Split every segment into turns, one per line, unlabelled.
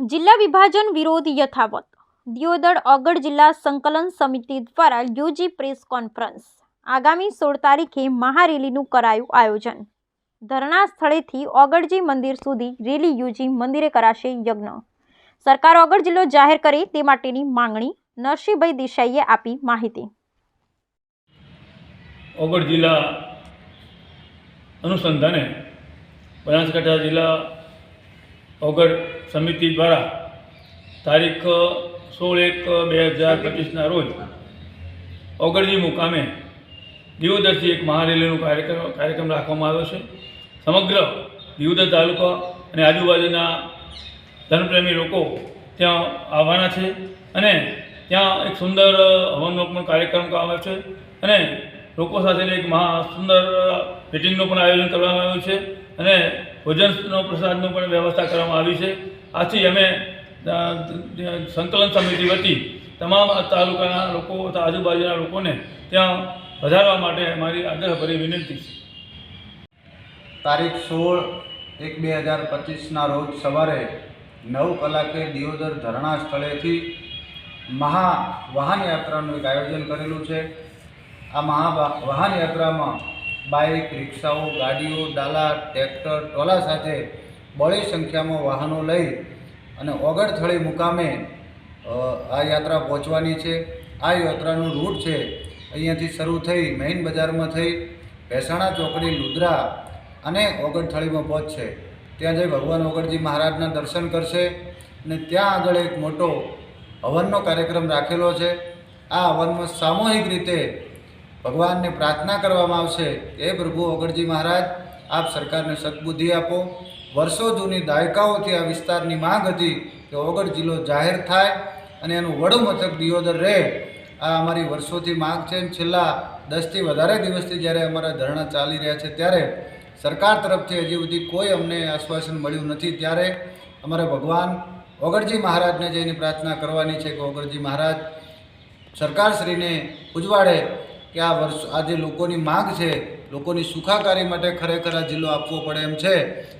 જિલ્લા વિભાજન વિરોધ યથાવત. દિયોદર અગર જિલ્લા સંકલન સમિતિ દ્વારા યોજી પ્રેસ કોન્ફરન્સ. આગામી સોળ તારીખે મહારેલીનું કરાયું આયોજન. ધરણા સ્થળેથી ઓગળજી મંદિર સુધી રેલી યોજી મંદિરે કરાશે યજ્ઞ. સરકાર ઓગળ જિલ્લો જાહેર કરે તે માટેની માંગણી નરસિંહભાઈ દેસાઈએ આપી માહિતી.
ઓગળ જિલ્લા અનુસંધાને બનાસકાંઠા જિલ્લા ઓગળ સમિતિ દ્વારા તારીખ સોળ એક બે હજાર પચીસના રોજ ઓગળજી મુકામે દિવોદરથી એક મહારેલીનું કાર્યક્રમ કાર્યક્રમ રાખવામાં આવ્યો છે. સમગ્ર દિવોદર તાલુકા અને આજુબાજુના ધર્મપ્રેમી લોકો ત્યાં આવવાના છે અને ત્યાં એક સુંદર હવનનો પણ કાર્યક્રમ કરવામાં આવ્યો છે અને લોકો સાથેની એક મહા સુંદર મિટિંગનું પણ આયોજન કરવામાં આવ્યું છે અને ભોજનનો પ્રસાદનો પણ વ્યવસ્થા કરવામાં આવી છે. આથી અમે સંકલન સમિતિ વતી તમામ તાલુકાના લોકો, તથા આજુબાજુના લોકોને ત્યાં વધારવા માટે મારી આગ્રહભરી વિનંતી છે.
તારીખ સોળ એક બે હજાર પચીસના રોજ સવારે નવ કલાકે દિયોદર ધરણા સ્થળેથી મહા વાહન યાત્રાનું એક આયોજન કરેલું છે. આ મહા વાહનયાત્રામાં વાહન યાત્રામાં બાઇક, રિક્ષાઓ, ગાડીઓ, ડાલા, ટ્રેક્ટર, ટોલા સાથે બળી સંખ્યામાં વાહનો લઈ અને ઓગળથળી મુકામે આ યાત્રા પહોંચવાની છે. આ યાત્રાનું રૂટ છે અહીંયાથી શરૂ થઈ મેઇન બજારમાં થઈ ભેસાણા ચોકડી, લુદ્રા અને ઓગળથળીમાં પહોંચશે ત્યાં જઈ ભગવાન ઓગળજી મહારાજના દર્શન કરશે અને ત્યાં આગળ એક મોટો હવનનો કાર્યક્રમ રાખેલો છે. આ હવનમાં સામૂહિક રીતે ભગવાનને પ્રાર્થના કરવામાં આવશે એ પ્રભુ ઓગળજી મહારાજ, આપ સરકારને સદબુદ્ધિ આપો. વર્ષો જૂની દાયકાઓથી આ વિસ્તારની માંગ હતી કે ઓગળ જિલ્લો જાહેર થાય અને એનું વડું મથક દિયોદર રહે. આ અમારી વર્ષોથી માંગ છે અને છેલ્લા દસથી વધારે દિવસથી જ્યારે અમારા ધરણા ચાલી રહ્યા છે ત્યારે સરકાર તરફથી હજી સુધી કોઈ અમને આશ્વાસન મળ્યું નથી. ત્યારે અમારે ભગવાન ઓગળજી મહારાજને જઈને પ્રાર્થના કરવાની છે કે ઓગળજી મહારાજ, સરકારશ્રીને ઉજવાડે કે આ વર્ષ આ જે લોકોની માગ છે, લોકોની સુખાકારી માટે ખરેખર આ જિલ્લો આપવો પડે એમ છે,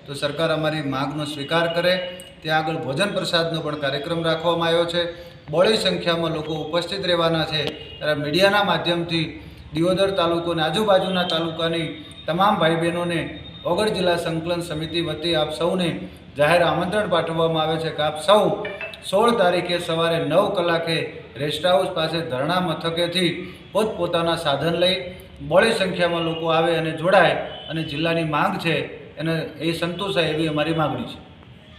તો સરકાર અમારી માગનો સ્વીકાર કરે. ત્યાં આગળ ભોજન પ્રસાદનો પણ કાર્યક્રમ રાખવામાં આવ્યો છે. બહોળી સંખ્યામાં લોકો ઉપસ્થિત રહેવાના છે. ત્યારે મીડિયાના માધ્યમથી દિયોદર તાલુકો અને આજુબાજુના તાલુકાની તમામ ભાઈ બહેનોને ઓગળ જિલ્લા સંકલન સમિતિ વતી આપ સૌને જાહેર આમંત્રણ પાઠવવામાં આવે છે કે આપ સૌ સોળ તારીખે સવારે નવ કલાકે રેસ્ટ હાઉસ પાસે ધરણા મથકેથી પોતપોતાના સાધન લઈ બળી સંખ્યામાં લોકો આવે અને જોડાય અને જિલ્લાની માંગ છે એને એ સંતોષાય એવી અમારી માગણી છે.